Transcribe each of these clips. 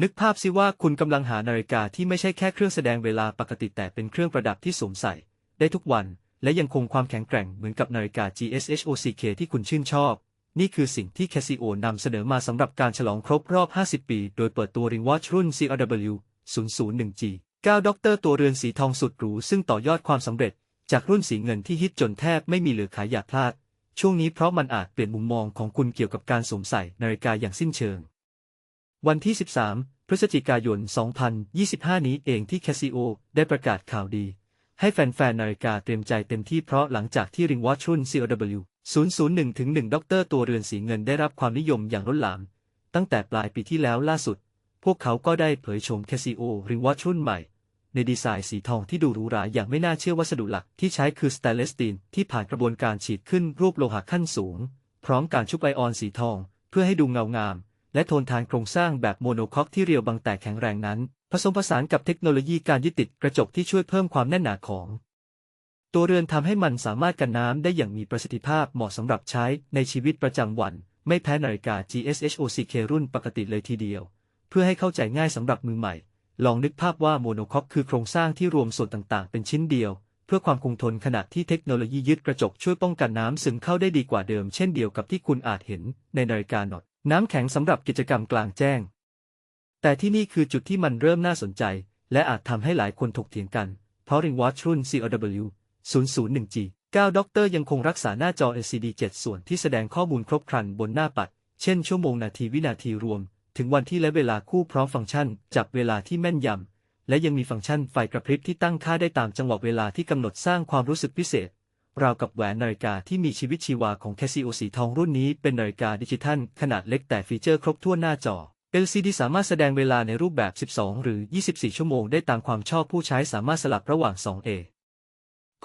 นึกภาพสิว่าคุณกำลังหานาฬิกาที่ไม่ใช่แค่เครื่องแสดงเวลาปกติแต่เป็นเครื่องประดับที่สวมใส่ ได้ทุกวัน และยังคงความแข็งแกร่งเหมือนกับนาฬิกา GSHOCK ที่คุณชื่นชอบ นี่คือสิ่งที่ Casio นำเสนอมาสำหรับการฉลองครบรอบ 50 ปี โดยเปิดตัว Ring Watch รุ่น CRW 001G 9ด็อกเตอร์ตัวเรือนสีทองสุดหรูซึ่งต่อยอดความสำเร็จ จากรุ่นสีเงินที่ฮิตจนแทบไม่มีเหลือขายอย่าพลาด ช่วงนี้เพราะมันอาจเปลี่ยนมุมมองของคุณเกี่ยวกับการสวมใส่นาฬิกาอย่างสิ้นเชิง วันที่ 13 พฤศจิกายน 2025 นี้เองที่ Casio ได้ประกาศข่าวดี ให้แฟนๆ นาฬิกาเตรียมใจเต็มที่เพราะหลังจากที่ Ring Watch รุ่น COW 001ถึง1ด็อกเตอร์ตัวเรือนสีเงินได้รับความนิยมอย่างล้นหลาม ตั้งแต่ปลายปีที่แล้วล่าสุด พวกเขาก็ได้เผยโฉม Casio Ring Watch รุ่นใหม่ ในดีไซน์สีทองที่ดูหรูหราอย่างไม่น่าเชื่อวัสดุหลักที่ใช้คือสเตนเลสตีลที่ผ่านกระบวนการฉีดขึ้นรูปโลหะขั้นสูง พร้อมการชุบไอออนสีทอง เพื่อให้ดูเงางาม และโทนทานโครงสร้างแบบโมโนคอกที่เรียวบางแต่แข็งแรงนั้น ผสมผสานกับเทคโนโลยีการยึดติดกระจกที่ช่วยเพิ่มความแน่นหนาของ ตัวเรือนทำให้มันสามารถกันน้ำได้อย่างมีประสิทธิภาพเหมาะสำหรับใช้ในชีวิตประจำวัน ไม่แพ้นาฬิกา GSHOCK รุ่นปกติเลยทีเดียว เพื่อให้เข้าใจง่ายสำหรับมือใหม่ ลองนึกภาพว่าโมโนคอกคือโครงสร้างที่รวมส่วนต่างๆ เป็นชิ้นเดียวเพื่อความคงทนขณะที่เทคโนโลยียึดกระจกช่วยป้องกันน้ำซึมเข้าได้ดีกว่าเดิมเช่นเดียวกับที่คุณอาจเห็นในนาฬิกาหนอด น้ำแข็งสำหรับกิจกรรมกลางแจ้ง แต่ที่นี่คือจุดที่มันเริ่มน่าสนใจ และอาจทำให้หลายคนถกเถียงกัน เพราะ Ring Watch รุ่น COW 001G 9ด็อกเตอร์ยังคงรักษาหน้าจอ LCD 7 ส่วนที่แสดงข้อมูลครบครันบนหน้าปัด เช่นชั่วโมงนาทีวินาทีรวม ถึงวันที่และเวลาคู่พร้อมฟังก์ชัน จับเวลาที่แม่นยำและยังมีฟังก์ชันไฟกระพริบที่ตั้งค่าได้ตามจังหวะเวลาที่กำหนดสร้างความรู้สึกพิเศษ ราวกับแหวนนาฬิกาที่มีชีวิตชีวาของ Casio สีทองรุ่นนี้เป็นนาฬิกาดิจิทัลขนาดเล็กแต่ฟีเจอร์ครบถ้วนหน้าจอ LCD สามารถแสดงเวลาในรูปแบบ 12 หรือ 24 ชั่วโมงได้ตามความชอบผู้ใช้สามารถสลับระหว่าง 2A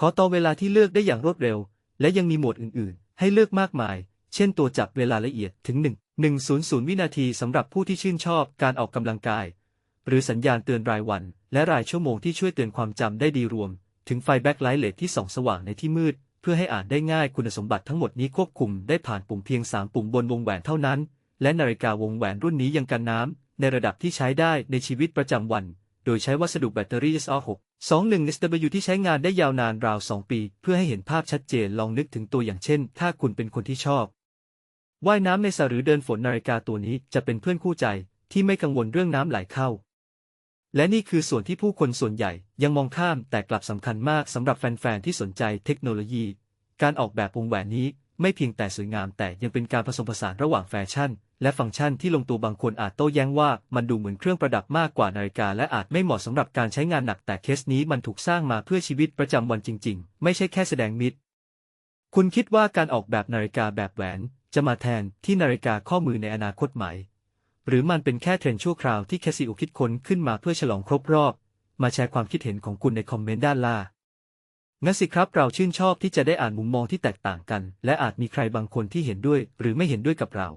ขอต่อเวลาที่เลือกได้อย่างรวดเร็ว และยังมีโหมดอื่นๆ ให้เลือกมากมาย เช่นตัวจับเวลาละเอียดถึง 1 100 วินาทีสำหรับผู้ที่ชื่นชอบการออกกำลังกาย หรือสัญญาณเตือนรายวัน และรายชั่วโมงที่ช่วยเตือนความจำได้ดีรวม ถึงไฟแบ็คไลท์เลดที่ส่องสว่างในที่มืด เพื่อให้อ่านได้ง่ายคุณสมบัติทั้งหมดนี้ควบคุมได้ผ่านปุ่มเพียง 3 ปุ่มบนวงแหวนเท่านั้น และนาฬิกาวงแหวนรุ่นนี้ยังกันน้ำในระดับที่ใช้ได้ในชีวิตประจำวัน โดยใช้วัสดุแบตเตอรี่ SR6 21 SW ที่ใช้งานได้ยาวนานราว 2 ปี เพื่อให้เห็นภาพชัดเจนลองนึกถึงตัวอย่างเช่น ถ้าคุณเป็นคนที่ชอบว่ายน้ำในสระหรือเดินฝนนาฬิกาตัวนี้จะเป็นเพื่อนคู่ใจที่ไม่กังวลเรื่องน้ำไหลเข้า และนี่คือส่วนที่ผู้คนส่วนใหญ่ยังมองข้ามแต่กลับสำคัญมากสำหรับแฟนๆที่สนใจเทคโนโลยี การออกแบบวงแหวนนี้ไม่เพียงแต่สวยงามแต่ยังเป็นการผสมผสานระหว่างแฟชั่น และฟังก์ชันที่ลงตัวบางคนอาจโต้แย้งว่ามันดูเหมือนเครื่องประดับมากกว่านาฬิกา และอาจไม่เหมาะสำหรับการใช้งานหนักแต่เคสนี้มันถูกสร้างมาเพื่อชีวิตประจำวันจริง ๆ ไม่ใช่แค่แสดงมิตร คุณคิดว่าการออกแบบนาฬิกาแบบแหวน จะมาแทนที่นาฬิกาข้อมือในอนาคตไหม หรือมันเป็นแค่เทรนชั่วคราวที่แคสิโอคิดค้นขึ้นมาเพื่อฉลองครบรอบ มาแชร์ความคิดเห็นของคุณในคอมเมนต์ด้านล่างงั้นสิครับเราชื่นชอบที่จะได้อ่านมุมมองที่แตกต่างกัน และอาจมีใครบางคนที่เห็นด้วย หรือไม่เห็นด้วยกับเรา